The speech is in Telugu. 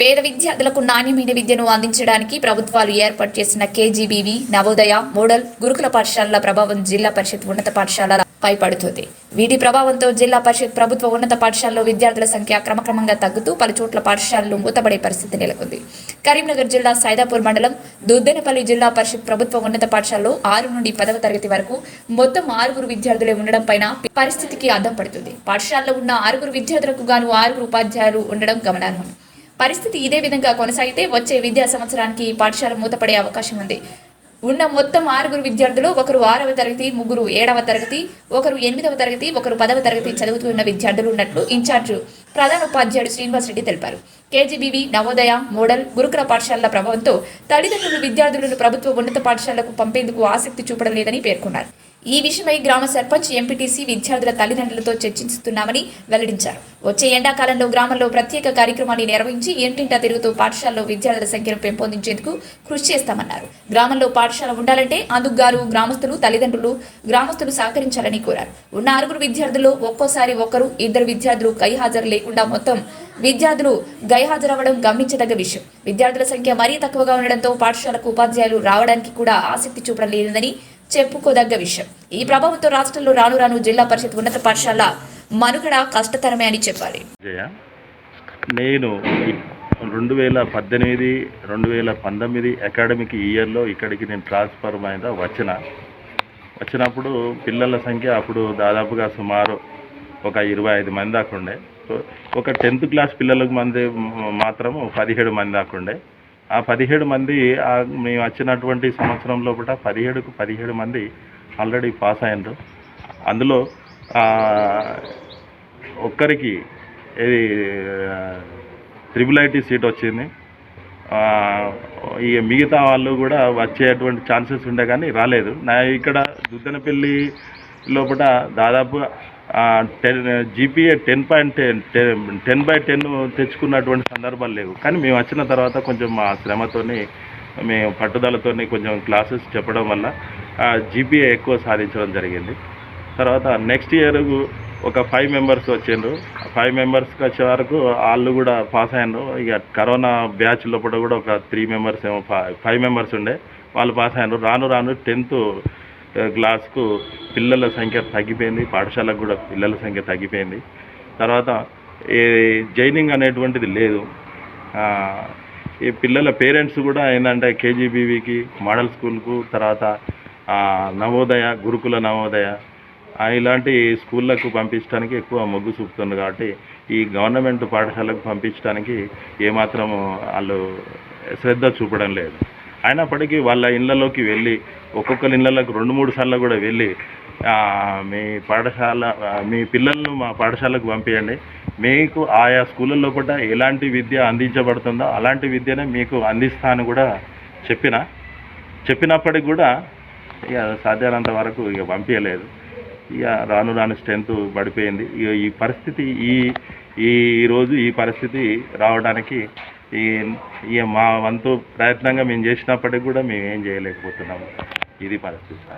పేద విద్యార్థులకు నాణ్యమైన విద్యను అందించడానికి ప్రభుత్వాలు ఏర్పాటు చేసిన కేజీబీవి నవోదయ మోడల్ గురుకుల పాఠశాలల ప్రభావం జిల్లా పరిషత్ ఉన్నత పాఠశాలల పై పడుతుంది వీటి ప్రభావంతో జిల్లా పరిషత్ ప్రభుత్వ ఉన్నత పాఠశాలలో విద్యార్థుల సంఖ్య క్రమక్రమంగా తగ్గుతూ పలు చోట్ల పాఠశాలలు మూతపడే పరిస్థితి నెలకొంది. కరీంనగర్ జిల్లా సైదాపూర్ మండలం దుద్దెనపల్లి జిల్లా పరిషత్ ప్రభుత్వ ఉన్నత పాఠశాలలో ఆరు నుండి పదవ తరగతి వరకు మొత్తం ఆరుగురు విద్యార్థులే ఉండడం పైన పరిస్థితికి అద్దం పడుతుంది. పాఠశాలలో ఉన్న ఆరుగురు విద్యార్థులకు గాను ఆరుగురు ఉపాధ్యాయులు ఉండడం గమనార్హం. పరిస్థితి ఇదే విధంగా కొనసాగితే వచ్చే విద్యా సంవత్సరానికి పాఠశాల మూతపడే అవకాశం ఉంది. ఉన్న మొత్తం ఆరుగురు విద్యార్థులు ఒకరు ఆరవ తరగతి ముగ్గురు ఏడవ తరగతి ఒకరు ఎనిమిదవ తరగతి ఒకరు పదవ తరగతి చదువుతున్న విద్యార్థులు ఉన్నట్లు ఇన్ఛార్జ్ ప్రధాన ఉపాధ్యాయుడు శ్రీనివాస్ రెడ్డి తెలిపారు. కేజీబీవీ నవోదయ మోడల్ గురుకుల పాఠశాలల ప్రభావంతో తల్లిదండ్రులు విద్యార్థులను ప్రభుత్వ ఉన్నత పాఠశాలకు పంపేందుకు ఆసక్తి చూపడం లేదని పేర్కొన్నారు. ఈ విషయమై గ్రామ సర్పంచ్ ఎంపీటీసీ విద్యార్థుల తల్లిదండ్రులతో చర్చిస్తున్నామని వెల్లడించారు. వచ్చే ఎండాకాలంలో గ్రామంలో ప్రత్యేక కార్యక్రమాన్ని నిర్వహించి ఇంటింటా తిరుగుతూ పాఠశాలలో విద్యార్థుల సంఖ్యను పెంపొందించేందుకు కృషి చేస్తామన్నారు. గ్రామంలో పాఠశాల ఉండాలంటే అందుకు గారు గ్రామస్తులు తల్లిదండ్రులు గ్రామస్తులు సహకరించాలని కోరారు. ఉన్న ఆరుగురు విద్యార్థుల్లో ఒక్కోసారి ఒక్కరు ఇద్దరు విద్యార్థులు గైహాజరు లేకుండా మొత్తం విద్యార్థులు గైహాజరవ్వడం గమనించదగ్గ విషయం. విద్యార్థుల సంఖ్య మరీ తక్కువగా ఉండడంతో పాఠశాలకు ఉపాధ్యాయులు రావడానికి కూడా ఆసక్తి చూపడం లేదని చెప్పుకోదగ్గ విషయం. ఈ ప్రభావంతో రాష్ట్రంలో రాను రాను జిల్లా పరిషత్ ఉన్నత పాఠశాల మనుగడ కష్టతరమే అని చెప్పాలి. జయ నేను రెండు వేల పద్దెనిమిది రెండు వేల పంతొమ్మిది అకాడమిక్ ఇయర్లో ఇక్కడికి నేను ట్రాన్స్ఫర్ మీద వచ్చిన. వచ్చినప్పుడు పిల్లల సంఖ్య అప్పుడు దాదాపుగా సుమారు ఒక ఇరవై ఐదు మంది దాకా ఉండే. ఒక టెన్త్ క్లాస్ పిల్లలకు మంది మాత్రము పదిహేడు మంది దాకా ఉండే. ఆ పదిహేడు మంది మేము వచ్చినటువంటి సంవత్సరం లోపల పదిహేడుకు పదిహేడు మంది ఆల్రెడీ పాస్ అయ్యారు అందులో ఒక్కరికి ఇది త్రిబుల్ ఐటీ సీట్ వచ్చింది. ఈ ఇక మిగతా వాళ్ళు కూడా వచ్చేటువంటి ఛాన్సెస్ ఉండే కానీ రాలేదు. నా ఇక్కడ దుద్దనపల్లి లోపల దాదాపు ten GPA ten point ten ten by ten తెచ్చుకున్నటువంటి సందర్భాలు లేవు. కానీ మేము వచ్చిన తర్వాత కొంచెం మా శ్రమతోని మేము పట్టుదలతోని కొంచెం క్లాసెస్ చెప్పడం వల్ల జీపీఏ ఎక్కువ సాధించడం జరిగింది. తర్వాత నెక్స్ట్ ఇయర్ ఒక ఫైవ్ మెంబర్స్ వచ్చిండ్రు. ఫైవ్ మెంబర్స్కి వచ్చే వరకు వాళ్ళు కూడా పాస్ అయ్యారు ఇక కరోనా బ్యాచ్ లోపల కూడా ఒక త్రీ మెంబర్స్ ఏమో ఫైవ్ మెంబర్స్ ఉండే. వాళ్ళు పాస్ అయ్యారు రాను రాను టెన్త్ క్లాస్కు పిల్లల సంఖ్య తగ్గిపోయింది పాఠశాలకు కూడా పిల్లల సంఖ్య తగ్గిపోయింది. తర్వాత ఈ జైనింగ్ అనేటువంటిది లేదు. ఈ పిల్లల పేరెంట్స్ కూడా ఏంటంటే కేజీబీవీకి మోడల్ స్కూల్కు తర్వాత నవోదయ గురుకుల నవోదయ ఇలాంటి స్కూళ్ళకు పంపించడానికి ఎక్కువ మొగ్గు చూపుతుంది కాబట్టి ఈ గవర్నమెంట్ పాఠశాలకు పంపించడానికి ఏమాత్రం వాళ్ళు శ్రద్ధ చూపడం లేదు. అయినప్పటికీ వాళ్ళ ఇళ్ళలోకి వెళ్ళి ఒక్కొక్కరి ఇళ్ళలోకి రెండు మూడు సార్లు కూడా వెళ్ళి మీ పాఠశాల మీ పిల్లలను మా పాఠశాలకు పంపించండి మీకు ఆయా స్కూళ్ళ లోపల ఎలాంటి విద్య అందించబడుతుందో అలాంటి విద్యనే మీకు అందిస్తా అని కూడా చెప్పిన. చెప్పినప్పటికి కూడా ఇక సాధ్యమైనంత వరకు ఇక పంపించలేదు ఇక రాను రాను స్ట్రెంత్ పడిపోయింది. ఇక ఈ పరిస్థితి ఈ ఈ రోజు ఈ పరిస్థితి రావడానికి ఈ ఇక మా వంతు ప్రయత్నంగా మేము చేసినప్పటికి కూడా మేము ఏం చేయలేకపోతున్నాము. ఇది పరిస్థితి.